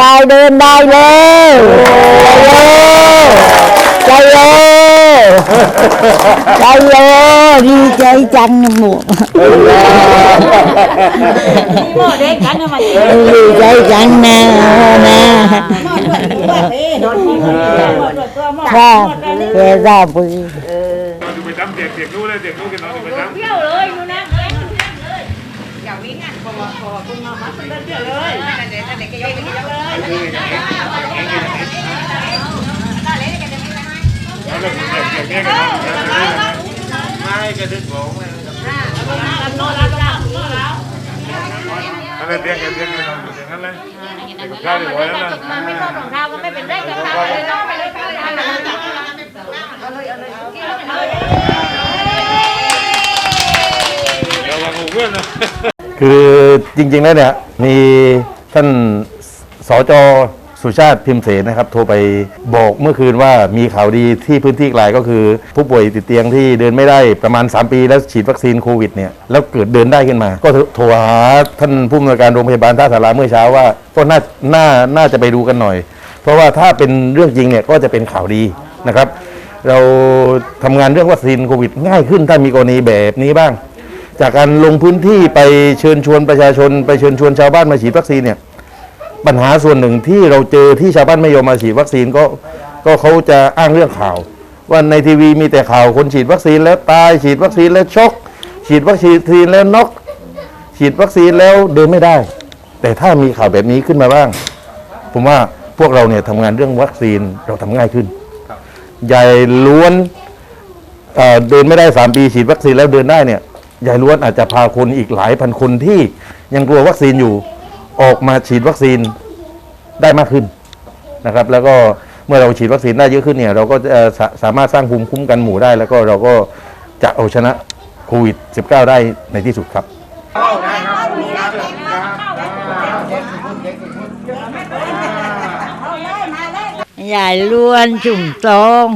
ยายเดินได้แล้วใจโยใจโยดีใจจังนะหมูโม่เด็กกันนะมันดีใจจังนะนะโดนที่มันหมดตัวหมดครับแกทราบปุยดูไปทำเด็กเด็กรู้เลยเด็กรู้กันนอนดูไปทำเที่ยวเลยดูนะเลย อย่าวิ่งอะพอพอคุณมามาเที่ยวเลยเด็กเด็กก็ยกไปเลยแล้วเด็กเด็กเด็กกันนอนไม่กระดึกหลงเลยนอนแล้วนอนแล้วอะไรเด็กเด็กเด็กกันนอนอย่างนั้นเลยข้าวเดี๋ยวไว้แล้วนะมันไม่ต้องรองเท้ามันไม่เป็นไรกับเขาเลยนอนไปเลยเอาเลยเอาเลยเอาเลย ระวังหูเพื่อนนะคือจริงๆแล้วเนี่ยมีท่านสจสุชาติพิมพ์เสนนะครับ โทรไปบอกเมื่อคืนว่ามีข่าวดีที่พื้นที่ไกลก็คือ ผู้ป่วยติดเตียงที่เดินไม่ได้ประมาณ 3 ปีแล้วฉีดวัคซีนโควิดเนี่ยแล้วเกิดเดินได้ขึ้นมา ก็โทรหาท่านผู้อำนวยการโรงพยาบาลท่าสาราเมื่อเช้าว่าก็น่าน่าน่าจะไปดูกันหน่อย เพราะว่าถ้าเป็นเรื่องจริงเนี่ยก็จะเป็นข่าวดีนะครับ เราทำงานเรื่องวัคซีนโควิดง่ายขึ้นถ้ามีกรณีแบบนี้บ้าง จากการลงพื้นที่ไปเชิญชวนประชาชน ไปเชิญชวนชาวบ้านมาฉีดวัคซีนเนี่ยปัญหาส่วนหนึ่งที่เราเจอที่ชาวบ้านไม่ยอมมาฉีดวัคซีนก็ก็เขาจะอ้างเรื่องข่าว ว่าในทีวีมีแต่ข่าวคนฉีดวัคซีนแล้วตายฉีดวัคซีนแล้วช็อกฉีดวัคซีนแล้วน็อกฉีดวัคซีนแล้วเดินไม่ได้ แต่ถ้ามีข่าวแบบนี้ขึ้นมาบ้าง ผมว่าพวกเราเนี่ยทำงานเรื่องวัคซีนเราทำง่ายขึ้นใหญ่ล้วนเอ่อเดินไม่ได้สามปีฉีดวัคซีนแล้วเดินได้เนี่ย ใหญ่ล้วนอาจจะพาคนอีกหลายพันคนที่ยังกลัววัคซีนอยู่ออกมาฉีดวัคซีนได้มากขึ้นนะครับ แล้วก็เมื่อเราฉีดวัคซีนได้เยอะขึ้นเนี่ย เราก็จะสาสามารถสร้างภูมิคุ้มกันหมู่ได้ แล้วก็เราก็จะเอาชนะโควิด -19 ได้ในที่สุดครับ ยายล้วนจุ่มตอง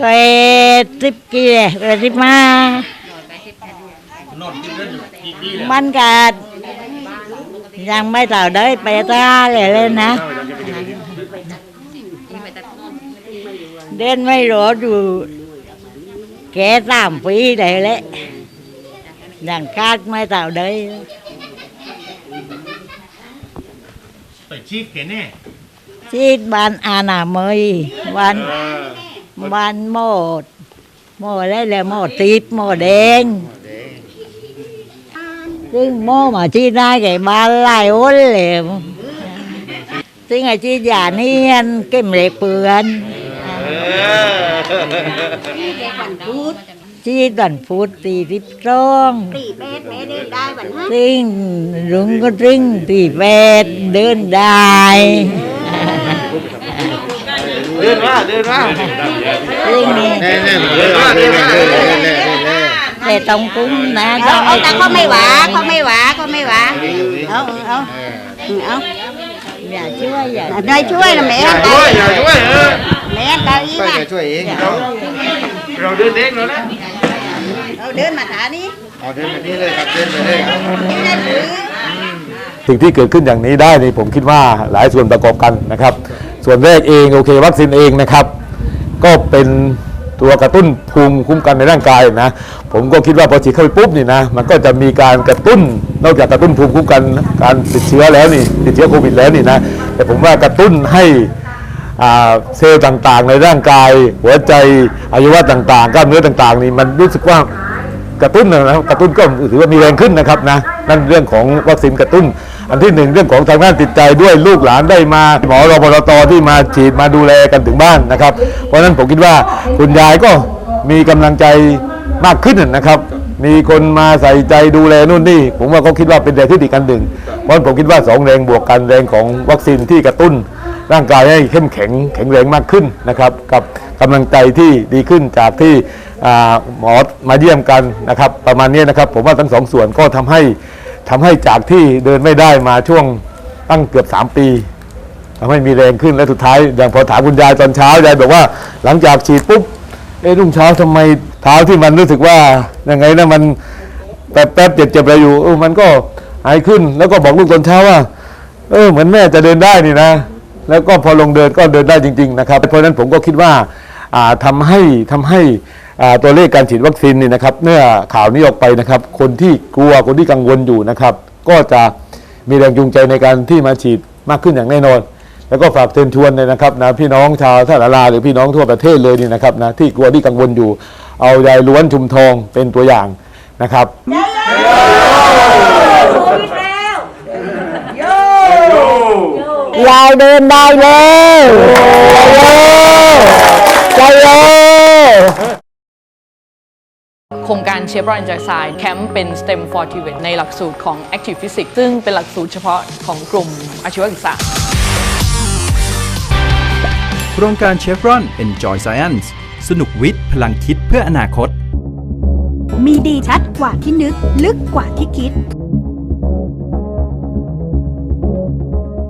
เวทิบกี่เวทิบมามันกัดยังไม่ต่อได้ไปตาเลยเลยนะ เดินไม่รอดอยู่แกสามปีได้เลยยังคาดไม่ต่อได้ไปชีกแกแน่ที่บ้านอาณาเมยบ้าน บ้านโมดโมดได้แล้วโมดติดโมดแดงซึ่งโมมาที่ได้แก่บ้านหลายอ้นเลยซึ่งไอ้ที่ยาเนียนเก็มเล็เปือนที่ดันพูดตีทิพร้องตีเป๊ะเป๊ะเดินได้บันฮะซึ่งรุงก็ซึ่งตีแปดเดินได้ เดินว่าเดินว่าซึ่งนี่แน่แน่เดินว่าเดินว่าแน่แน่แน่แน่แต่ต้องคุ้มนะเอาเอาแต่เขาไม่หวาเขาไม่หวาเขาไม่หวาเอาเอาเอาอย่าช่วยอย่าได้ช่วยนะแม่อย่าช่วยอย่าช่วยเออแม่ตาอีช่วยน่ะจะช่วยเองเราเราเดินเองแล้วนะเอาเดินมาถานี้เอาเดินไปนี่เลยครับเดินไปเลยได้หรือ สิ่งที่เกิดขึ้นอย่างนี้ได้นี่ผมคิดว่าหลายส่วนประกอบกันนะครับ ส่วนแรกเองโอเควัคซีนเองนะครับ ก็เป็นตัวกระตุ้นภูมิคุ้มกันในร่างกายนะผมก็คิดว่าพอฉีดเข้าไปปุ๊บนี่นะมันก็จะมีการกระตุ้นนอกจากกระตุ้นภูมิคุ้มกันการติดเชื้อแล้วนี่ติดเชื้อโควิดแล้วนี่นะแต่ผมว่ากระตุ้นให้เซลล์ต่างๆ ในร่างกาย หัวใจอวัยวะต่างๆกล้ามเนื้อต่างๆ นี่มันรู้สึกว่ากระตุ้นนะครับกระตุ้นก็ถือว่ามีแรงขึ้นนะครับนะนั่นเรื่องของวัคซีนกระตุ้น อันที่หนึ่งเรื่องของทางด้านจิตใจด้วยลูกหลานได้มาหมอรพตที่มาฉีดมาดูแลกันถึงบ้านนะครับ เพราะฉะนั้นผมคิดว่าคุณยายก็มีกำลังใจมากขึ้นนะครับมีคนมาใส่ใจดูแลนู่นนี่ ผมว่าเขาคิดว่าเป็นแรงที่ดีกันหนึ่งเพราะผมคิดว่าสองแรงบวกกันแรงของวัคซีนที่กระตุ้น ร่างกายให้เข้มแข็งแข็งแรงมากขึ้นนะครับ กับกำลังใจที่ดีขึ้นจากที่หมอมาเยี่ยมกันนะครับ ประมาณนี้นะครับ ผมว่าทั้งสองส่วนก็ทำให้ ทำให้จากที่เดินไม่ได้มาช่วงตั้งเกือบ3ปีทำให้มีแรงขึ้นและสุดท้าย อย่างพอถามคุณยายตอนเช้ายายบอกว่า หลังจากฉีดปุ๊บเอ้รุ่งเช้าทำไมเท้าที่มันรู้สึกว่ายังไงนะมันแป๊บๆเจ็บๆอะไรอยู่เออมันก็ไอขึ้น แล้วก็บอกลูกตอนเช้าว่า เออเหมือนแม่จะเดินได้นี่นะ แล้วก็พอลงเดินก็เดินได้จริง ๆ นะครับ เพราะฉะนั้นผมก็คิดว่าอ่าทำให้ทำให้ ตัวเลขการฉีดวัคซีนนี่นะครับเมื่อข่าวนี้ออกไปนะครับ คนที่กลัวคนที่กังวลอยู่นะครับ ก็จะมีแรงจูงใจในการที่มาฉีดมากขึ้นอย่างแน่นอน แล้วก็ฝากเชิญชวนเลยนะครับนะพี่น้องชาวท่าลาหรือพี่น้องทั่วประเทศเลยนี่นะครับนะที่กลัวที่กังวลอยู่ เอายายล้วนชุมทองเป็นตัวอย่างนะครับยายเดินได้เลยใจเย็น โครงการเชฟรอนจากสายแคมป์เป็น STEM for t i v e t ในหลักสูตรของ Active Physics ซึ่งเป็นหลักสูตรเฉพาะของกลุ่มอาชีวศึกษา โครงการเชฟรอน Enjoy Science สนุกวิทย์ พลังคิดเพื่ออนาคต มีดีชัดกว่าที่นึก ลึกกว่าที่คิด